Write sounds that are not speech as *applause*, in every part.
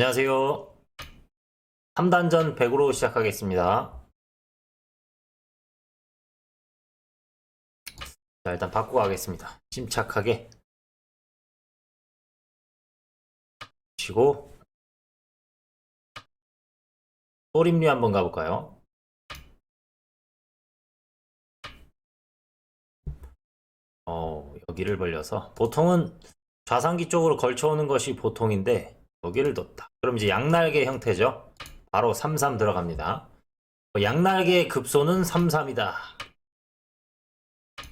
안녕하세요. 3단전 100으로 시작하겠습니다. 자, 일단 바꾸고 가겠습니다. 침착하게. 치고, 소림류 한번 가볼까요? 어, 여기를 벌려서. 보통은 좌상기 쪽으로 걸쳐오는 것이 보통인데, 여기를 뒀다. 그럼 이제 양날개 형태죠. 바로 33 들어갑니다. 양날개의 급소는 33이다.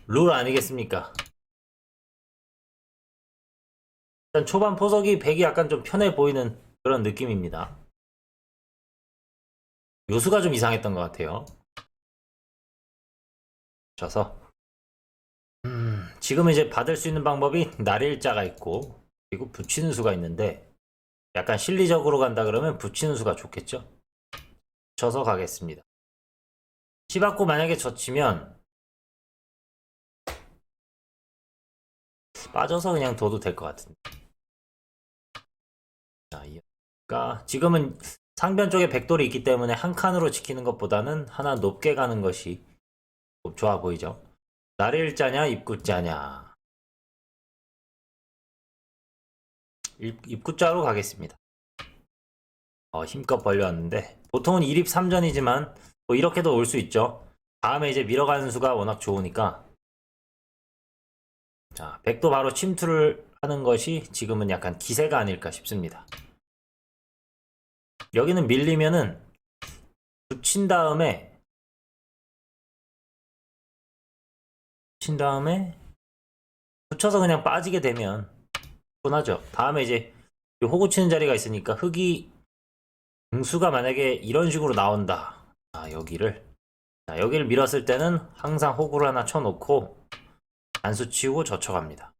룰 아니겠습니까? 일단 초반 포석이 100이 약간 좀 편해 보이는 그런 느낌입니다. 요수가 좀 이상했던 것 같아요. 쳐서 음, 지금 이제 받을 수 있는 방법이 날일자가 있고 그리고 붙이는 수가 있는데 약간 실리적으로 간다 그러면 붙이는 수가 좋겠죠? 쳐서 가겠습니다. 치받고 만약에 젖히면 빠져서 그냥 둬도 될 것 같은데. 자, 이가 지금은 상변 쪽에 백돌이 있기 때문에 한 칸으로 지키는 것보다는 하나 높게 가는 것이 좋아 보이죠? 날일자냐 입구자냐 입- 입구자로 가겠습니다. 어, 힘껏 벌려왔는데 보통은 1입 3전이지만 뭐 이렇게도 올 수 있죠. 다음에 이제 밀어가는 수가 워낙 좋으니까 자, 백도 바로 침투를 하는 것이 지금은 약간 기세가 아닐까 싶습니다. 여기는 밀리면은 붙인 다음에 붙인 다음에 붙여서 그냥 빠지게 되면 분하죠. 다음에 이제 이 호구 치는 자리가 있으니까 흙이 응수가 만약에 이런 식으로 나온다. 아, 여기를 자, 여기를 밀었을 때는 항상 호구를 하나 쳐놓고 단수 치우고 젖혀갑니다.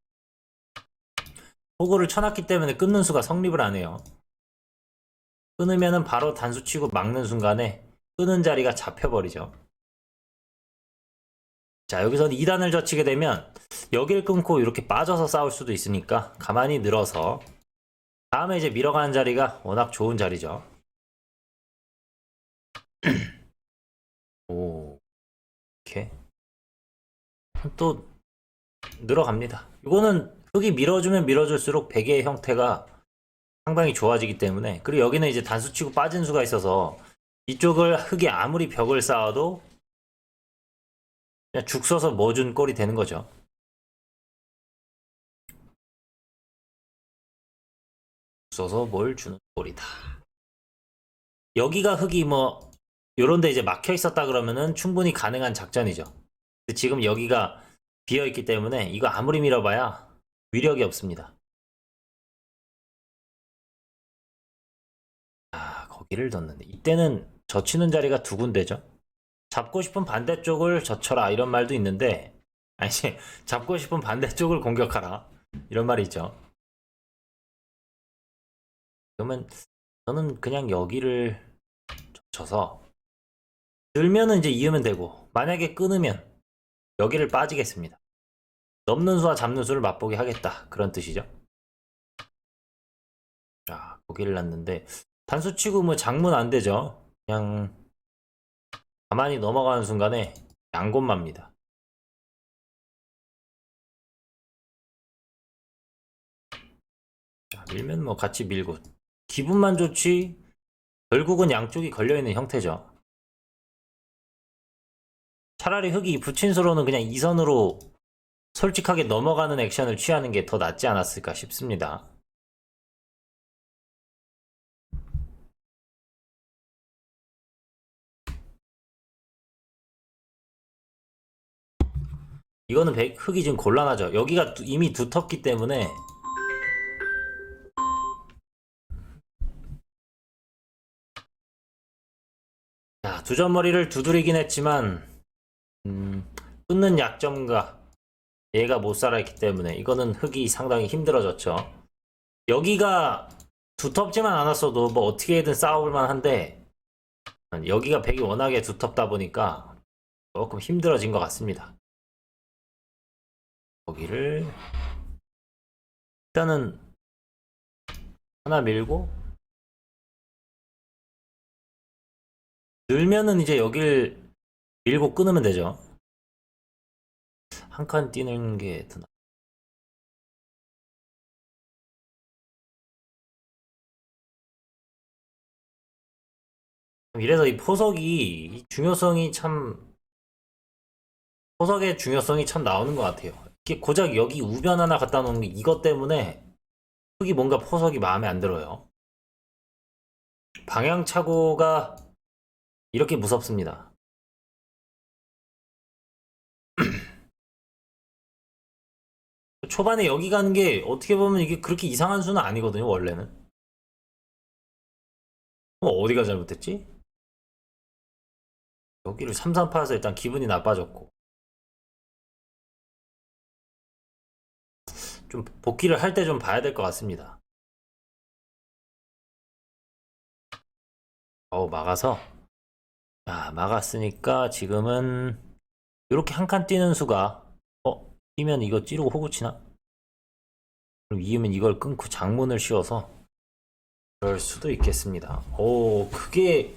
호구를 쳐놨기 때문에 끊는 수가 성립을 안 해요. 끊으면은 바로 단수 치고 막는 순간에 끊은 자리가 잡혀버리죠. 자, 여기서 2단을 젖히게 되면 여기를 끊고 이렇게 빠져서 싸울 수도 있으니까 가만히 늘어서 다음에 이제 밀어가는 자리가 워낙 좋은 자리죠. 오, 이렇게 또 늘어갑니다. 이거는 흙이 밀어주면 밀어줄수록 베개의 형태가 상당히 좋아지기 때문에 그리고 여기는 이제 단수 치고 빠진 수가 있어서 이쪽을 흙이 아무리 벽을 쌓아도 그냥 죽 써서 뭐 준 꼴이 되는 거죠. 써서 뭘 주는 꼴이다. 여기가 흙이 뭐 요런데 이제 막혀 있었다 그러면은 충분히 가능한 작전이죠. 지금 여기가 비어 있기 때문에 이거 아무리 밀어봐야 위력이 없습니다. 아, 거기를 뒀는데 이때는 젖히는 자리가 두 군데죠. 잡고 싶은 반대쪽을 젖혀라 이런 말도 있는데 *laughs* 아니 잡고 싶은 반대쪽을 공격하라 이런 말이 있죠. 그러면 저는 그냥 여기를 젖혀서 들면은 이제 이으면 되고 만약에 끊으면 여기를 빠지겠습니다. 넘는 수와 잡는 수를 맛보게 하겠다 그런 뜻이죠. 자 거기를 놨는데 단수 치고 뭐 장문 안 되죠. 그냥 가만히 넘어가는 순간에 양곤마입니다. 자, 밀면 뭐 같이 밀고 기분만 좋지 결국은 양쪽이 걸려있는 형태죠. 차라리 흙이 붙인 수로는 그냥 이선으로 솔직하게 넘어가는 액션을 취하는 게 더 낫지 않았을까 싶습니다. 이거는 백- 흙이 지금 곤란하죠. 여기가 두- 이미 두텁기 때문에 자, 두 점머리를 두드리긴 했지만 음, 끊는 약점과 얘가 못 살아있기 때문에 이거는 흙이 상당히 힘들어졌죠. 여기가 두텁지만 않았어도 뭐 어떻게든 싸워볼 만 한데 여기가 백이 워낙에 두텁다 보니까 조금 힘들어진 것 같습니다. 거기를 일단은 하나 밀고 늘면은 이제 여길 밀고 끊으면 되죠. 한 칸 뛰는 게 드나 이래서 이 포석이 이 중요성이 참 포석의 중요성이 참 나오는 것 같아요. 이게 고작 여기 우변 하나 갖다 놓은 게 이것 때문에 흙이 뭔가 포석이 마음에 안 들어요. 방향차고가 이렇게 무섭습니다. *clears throat* 초반에 여기 가는 게 어떻게 보면 이게 그렇게 이상한 수는 아니거든요, 원래는. 어, 어디가 잘못됐지? 여기를 3, 3 파서 일단 기분이 나빠졌고. 좀 복귀를 할 때 좀 봐야 될 것 같습니다. 어우, 막아서. 아, 막았으니까 지금은 이렇게 한 칸 뛰는 수가 어, 뛰면 이거 찌르고 호구 치나? 그럼 이으면 이걸 끊고 장문을 씌워서 그럴 수도 있겠습니다. 오, 그게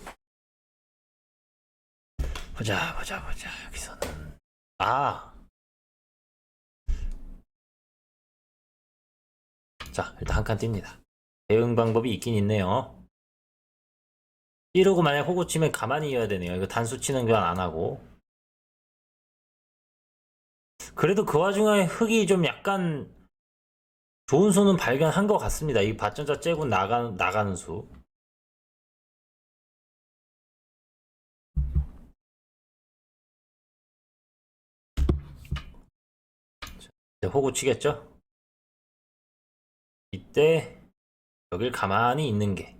보자, 보자, 보자. 여기서는 아, 자, 일단 한칸 띱니다. 대응 방법이 있긴 있네요. 찌르고 만약 호구 치면 가만히 이어야 되네요. 이거 단수 치는 건안 하고. 그래도 그 와중에 흙이 좀 약간 좋은 수는 발견한 것 같습니다. 이 밭전자 째고 나가, 나가는 수. 호구 치겠죠? 이때 여길 가만히 있는 게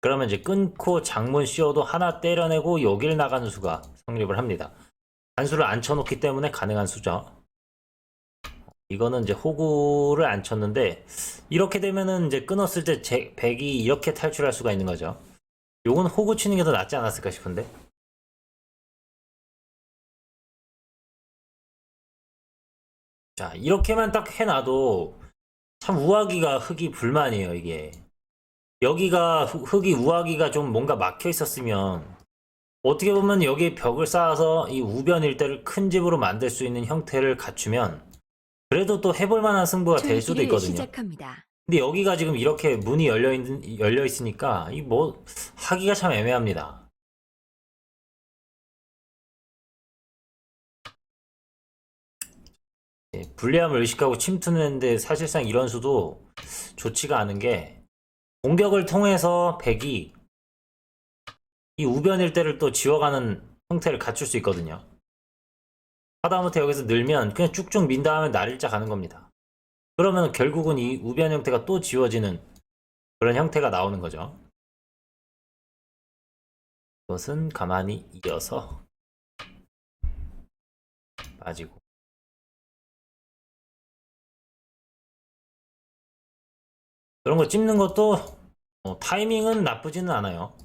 그러면 이제 끊고 장문 씌워도 하나 때려내고 여길 나가는 수가 성립을 합니다. 단수를 안 쳐놓기 때문에 가능한 수죠. 이거는 이제 호구를 안 쳤는데 이렇게 되면은 이제 끊었을 때 제, 백이 이렇게 탈출할 수가 있는 거죠. 요건 호구 치는 게 더 낫지 않았을까 싶은데. 자, 이렇게만 딱 해놔도 참 우아기가 흙이 불만이에요, 이게. 여기가 흙- 흙이 우아기가 좀 뭔가 막혀 있었으면 어떻게 보면 여기에 벽을 쌓아서 이 우변 일대를 큰 집으로 만들 수 있는 형태를 갖추면 그래도 또 해볼 만한 승부가 될 수도 있거든요. 시작합니다. 근데 여기가 지금 이렇게 문이 열려 있는 열려 있으니까 이 뭐 하기가 참 애매합니다. 불리함을 의식하고 침투했는데 사실상 이런 수도 좋지가 않은 게 공격을 통해서 백이 이 우변 일대를 또 지워가는 형태를 갖출 수 있거든요. 하다못해 여기서 늘면 그냥 쭉쭉 민 다음에 날일자 가는 겁니다. 그러면 결국은 이 우변 형태가 또 지워지는 그런 형태가 나오는 거죠. 이것은 가만히 이어서 빠지고 그런 거 찝는 것도 어, 타이밍은 나쁘지는 않아요.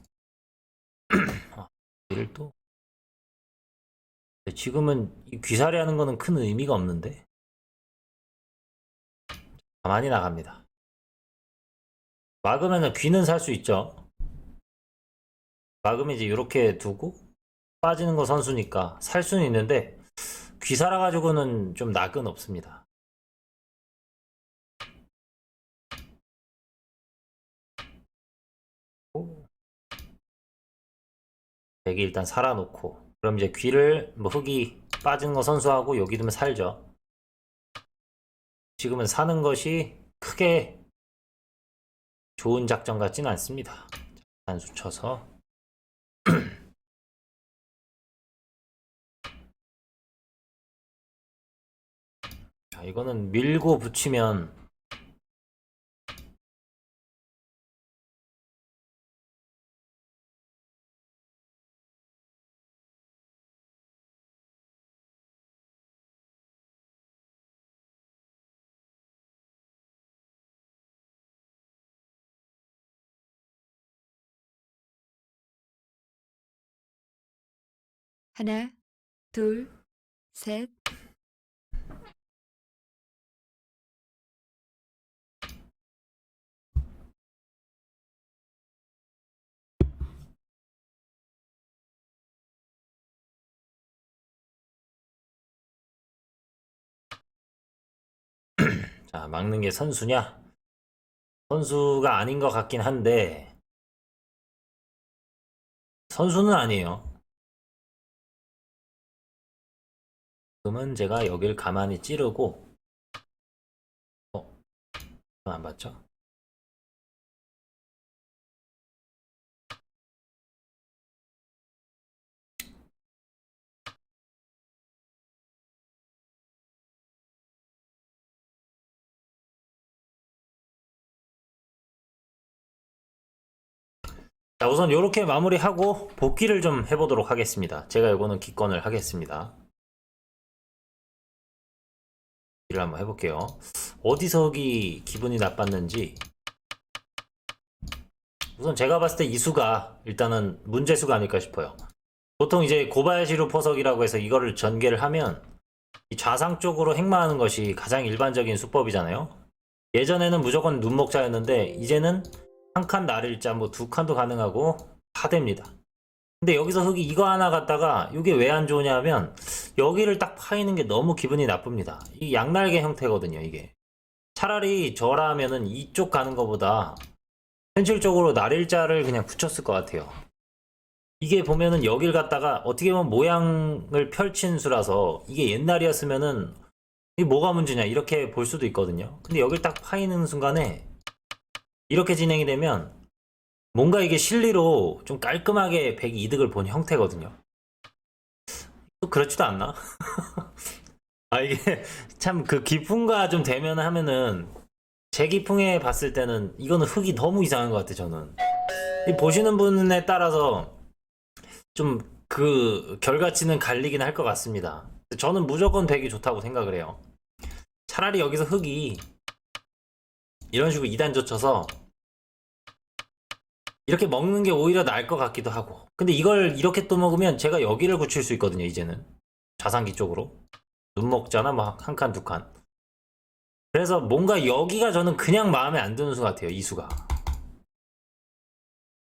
*clears throat* 아, 이를 또 지금은 이 귀살이 하는 거는 큰 의미가 없는데 가만히 나갑니다. 막으면 귀는 살 수 있죠. 막으면 이제 이렇게 두고 빠지는 거 선수니까 살 수는 있는데 귀 살아가지고는 좀 낙은 없습니다. 여기 일단 살아놓고 그럼 이제 귀를 뭐 흙이 빠진 거 선수하고 여기 두면 살죠. 지금은 사는 것이 크게 좋은 작전 같지는 않습니다. 단수 쳐서 *clears throat* 자, 이거는 밀고 붙이면 하나, 둘, 셋. *clears throat* 자, 막는 게 선수냐? 선수가 아닌 것 같긴 한데, 선수는 아니에요. 그러면 제가 여길 가만히 찌르고, 어, 안 봤죠? 자, 우선 이렇게 마무리하고 복귀를 좀 해보도록 하겠습니다. 제가 이거는 기권을 하겠습니다. 일을 한번 해볼게요. 어디서 기 기분이 나빴는지 우선 제가 봤을 때 이 수가 일단은 문제 수가 아닐까 싶어요. 보통 이제 고바야시루 포석이라고 해서 이거를 전개를 하면 이 좌상 쪽으로 행마하는 것이 가장 일반적인 수법이잖아요. 예전에는 무조건 눈목자였는데 이제는 한 칸 날일자 뭐 두 칸도 가능하고 다 됩니다. 근데 여기서 흙이 이거 하나 갖다가 이게 왜 안 좋으냐면 여기를 딱 파이는 게 너무 기분이 나쁩니다. 이 양날개 형태거든요, 이게. 차라리 저라면은 이쪽 가는 것보다 현실적으로 날일자를 그냥 붙였을 것 같아요. 이게 보면은 여길 갖다가 어떻게 보면 모양을 펼친 수라서 이게 옛날이었으면은 이 뭐가 문제냐 이렇게 볼 수도 있거든요. 근데 여길 딱 파이는 순간에 이렇게 진행이 되면 뭔가 이게 실리로 좀 깔끔하게 100 이득을 본 형태거든요. 또 그렇지도 않나? *laughs* 아 이게 참 그 기풍과 좀 대면 하면은 제 기풍에 봤을 때는 이거는 흙이 너무 이상한 것 같아 저는. 이 보시는 분에 따라서 좀 그 결과치는 갈리긴 할 것 같습니다. 저는 무조건 100이 좋다고 생각을 해요. 차라리 여기서 흙이 이런 식으로 2단 젖혀서 이렇게 먹는 게 오히려 나을 것 같기도 하고. 근데 이걸 이렇게 또 먹으면 제가 여기를 붙일 수 있거든요, 이제는. 자상기 쪽으로. 눈 먹잖아, 뭐한 칸, 두 칸. 그래서 뭔가 여기가 저는 그냥 마음에 안 드는 수 같아요, 이 수가.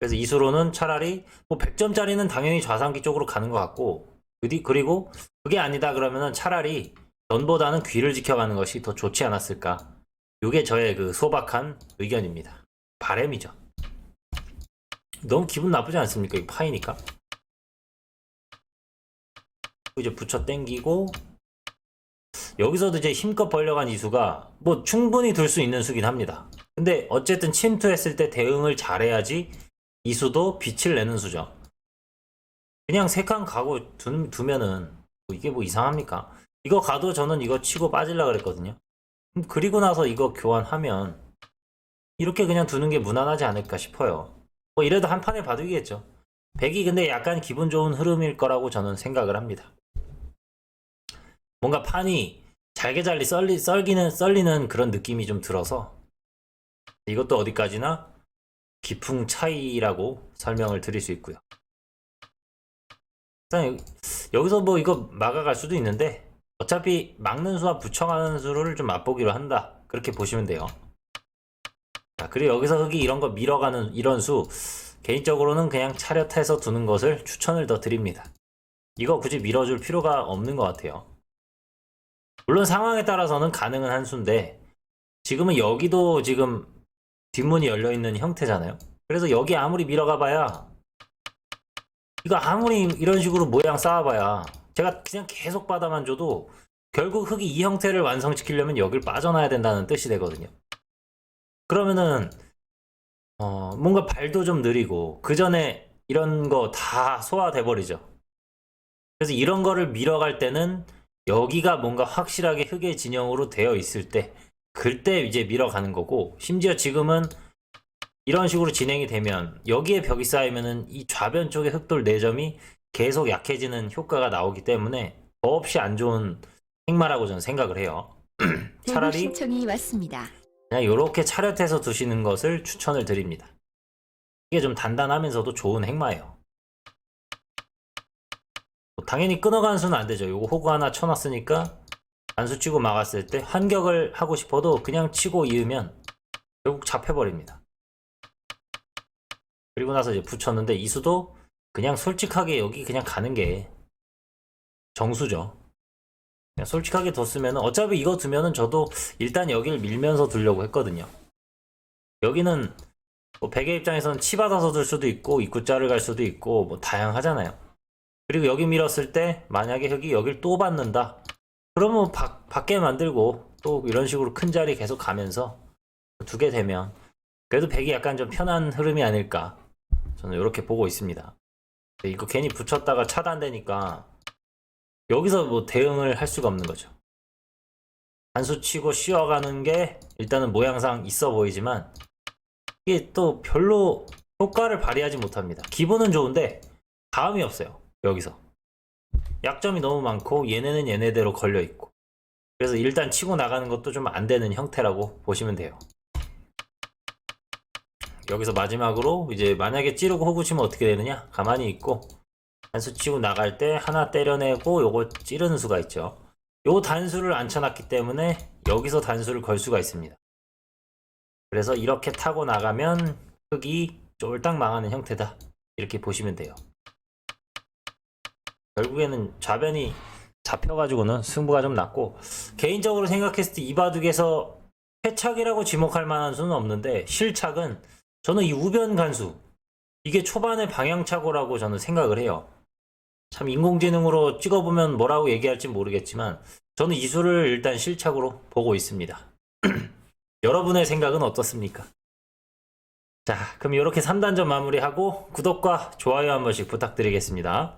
그래서 이 수로는 차라리 뭐 100점짜리는 당연히 좌상기 쪽으로 가는 것 같고, 그리- 그리고 그게 아니다 그러면은 차라리 전보다는 귀를 지켜가는 것이 더 좋지 않았을까. 이게 저의 그 소박한 의견입니다. 바램이죠. 너무 기분 나쁘지 않습니까? 이거 파이니까. 이제 붙여 땡기고 여기서도 이제 힘껏 벌려간 이수가 뭐 충분히 들 수 있는 수긴 합니다. 근데 어쨌든 침투했을 때 대응을 잘해야지 이수도 빛을 내는 수죠. 그냥 세 칸 가고 두, 두면은 뭐 이게 뭐 이상합니까? 이거 가도 저는 이거 치고 빠질라 그랬거든요. 그리고 나서 이거 교환하면 이렇게 그냥 두는 게 무난하지 않을까 싶어요. 뭐 이래도 한 판에 바둑이겠죠. 100이 근데 약간 기분 좋은 흐름일 거라고 저는 생각을 합니다. 뭔가 판이 잘게 잘리 썰리, 썰기는 썰리는 그런 느낌이 좀 들어서 이것도 어디까지나 기풍 차이라고 설명을 드릴 수 있고요. 일단 여기- 여기서 뭐 이거 막아갈 수도 있는데 어차피 막는 수와 붙여가는 수를 좀 맛보기로 한다. 그렇게 보시면 돼요. 자, 그리고 여기서 흙이 이런 거 밀어가는 이런 수 개인적으로는 그냥 차렷해서 두는 것을 추천을 더 드립니다. 이거 굳이 밀어줄 필요가 없는 것 같아요. 물론 상황에 따라서는 가능은 한 수인데 지금은 여기도 지금 뒷문이 열려 있는 형태잖아요. 그래서 여기 아무리 밀어가 봐야 이거 아무리 이런 식으로 모양 쌓아봐야 제가 그냥 계속 받아만 줘도 결국 흙이 이 형태를 완성시키려면 여길 빠져나야 된다는 뜻이 되거든요. 그러면은 어, 뭔가 발도 좀 느리고 그 전에 이런 거 다 소화돼 버리죠. 그래서 이런 거를 밀어갈 때는 여기가 뭔가 확실하게 흙의 진영으로 되어 있을 때 그때 이제 밀어가는 거고 심지어 지금은 이런 식으로 진행이 되면 여기에 벽이 쌓이면은 이 좌변 쪽의 흑돌 4점이 계속 약해지는 효과가 나오기 때문에 더없이 안 좋은 행마라고 저는 생각을 해요. *clears throat* 차라리 신청이 왔습니다. 그냥 이렇게 차렷해서 두시는 것을 추천을 드립니다. 이게 좀 단단하면서도 좋은 행마예요. 뭐 당연히 끊어가는 수는 안 되죠. 요거 호구 하나 쳐놨으니까 단수 치고 막았을 때 한격을 하고 싶어도 그냥 치고 이으면 결국 잡혀버립니다. 그리고 나서 이제 붙였는데 이수도 그냥 솔직하게 여기 그냥 가는 게 정수죠. 그냥 솔직하게 뒀으면 어차피 이거 두면은 저도 일단 여기를 밀면서 두려고 했거든요. 여기는 뭐 베개 입장에서는 치 받아서 둘 수도 있고 입구자를 갈 수도 있고 뭐 다양하잖아요. 그리고 여기 밀었을 때 만약에 흙이 여길 또 받는다. 그러면 밖, 밖에 만들고 또 이런 식으로 큰 자리 계속 가면서 두게 되면 그래도 백이 약간 좀 편한 흐름이 아닐까 저는 이렇게 보고 있습니다. 이거 괜히 붙였다가 차단되니까 여기서 뭐 대응을 할 수가 없는 거죠. 단수 치고 쉬어가는 게 일단은 모양상 있어 보이지만 이게 또 별로 효과를 발휘하지 못합니다. 기분은 좋은데 다음이 없어요. 여기서 약점이 너무 많고 얘네는 얘네대로 걸려 있고 그래서 일단 치고 나가는 것도 좀 안 되는 형태라고 보시면 돼요. 여기서 마지막으로 이제 만약에 찌르고 호구 치면 어떻게 되느냐? 가만히 있고 단수 치고 나갈 때 하나 때려내고 요거 찌르는 수가 있죠. 요 단수를 안 쳐놨기 때문에 여기서 단수를 걸 수가 있습니다. 그래서 이렇게 타고 나가면 흙이 쫄딱 망하는 형태다. 이렇게 보시면 돼요. 결국에는 좌변이 잡혀가지고는 승부가 좀 났고 개인적으로 생각했을 때 이 바둑에서 패착이라고 지목할 만한 수는 없는데 실착은 저는 이 우변 간수 이게 초반의 방향착오라고 저는 생각을 해요. 참 인공지능으로 찍어보면 뭐라고 얘기할지 모르겠지만 저는 이 수를 일단 실착으로 보고 있습니다. *clears throat* 여러분의 생각은 어떻습니까? 자, 그럼 이렇게 3단전 마무리하고 구독과 좋아요 한 번씩 부탁드리겠습니다.